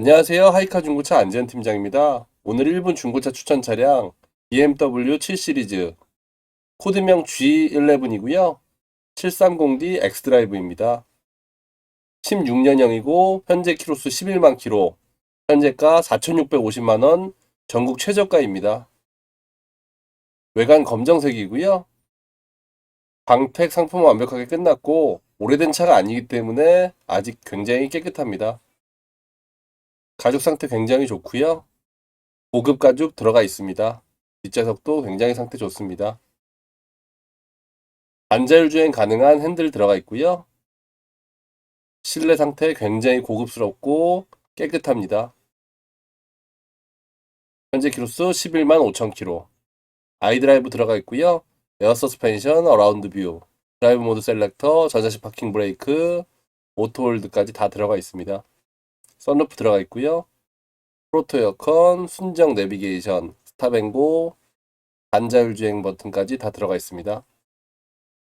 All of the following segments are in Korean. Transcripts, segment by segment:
안녕하세요. 하이카 중고차 안지현 팀장입니다. 오늘 1분 중고차 추천 차량 BMW 7 시리즈 코드명 G11이고요. 730D X드라이브입니다. 16년형이고 현재 키로수 11만 키로, 현재가 4,650만 원, 전국 최저가입니다. 외관 검정색이고요. 광택 상품은 완벽하게 끝났고 오래된 차가 아니기 때문에 아직 굉장히 깨끗합니다. 가죽 상태 굉장히 좋고요. 고급 가죽 들어가 있습니다. 뒷좌석도 굉장히 상태 좋습니다. 안자율 주행 가능한 핸들 들어가 있고요. 실내 상태 굉장히 고급스럽고 깨끗합니다. 현재 키로수 11만 5천 킬로. 아이드라이브 들어가 있고요. 에어 서스펜션, 어라운드 뷰, 드라이브 모드 셀렉터, 전자식 파킹 브레이크, 오토홀드까지 다 들어가 있습니다. 선루프 들어가 있고요. 프로토 에어컨, 순정 내비게이션, 스탑앤고, 반자율 주행 버튼까지 다 들어가 있습니다.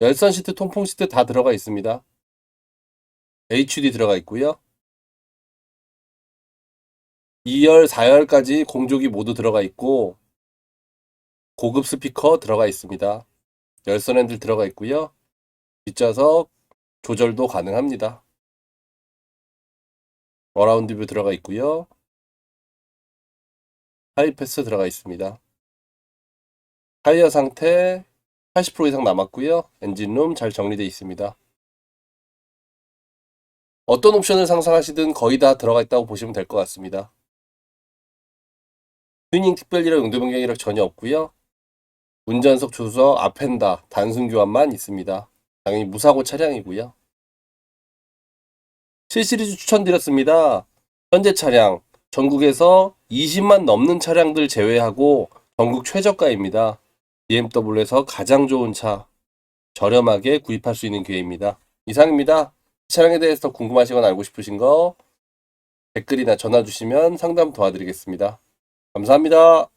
열선 시트, 통풍 시트 다 들어가 있습니다. HUD 들어가 있고요. 2열, 4열까지 공조기 모두 들어가 있고 고급 스피커 들어가 있습니다. 열선 핸들 들어가 있고요. 뒷좌석 조절도 가능합니다. 어라운드 뷰 들어가 있고요. 하이패스 들어가 있습니다. 타이어 상태 80% 이상 남았고요. 엔진룸 잘 정리되어 있습니다. 어떤 옵션을 상상하시든 거의 다 들어가 있다고 보시면 될 것 같습니다. 튜닝 특별이라 용도 변경이라 전혀 없고요. 운전석 조수석 앞엔다 단순 교환만 있습니다. 당연히 무사고 차량이고요. 7시리즈 추천드렸습니다. 현재 차량 전국에서 20만 넘는 차량들 제외하고 전국 최저가입니다. BMW에서 가장 좋은 차 저렴하게 구입할 수 있는 기회입니다. 이상입니다. 이 차량에 대해서 궁금하시거나 알고 싶으신 거 댓글이나 전화 주시면 상담 도와드리겠습니다. 감사합니다.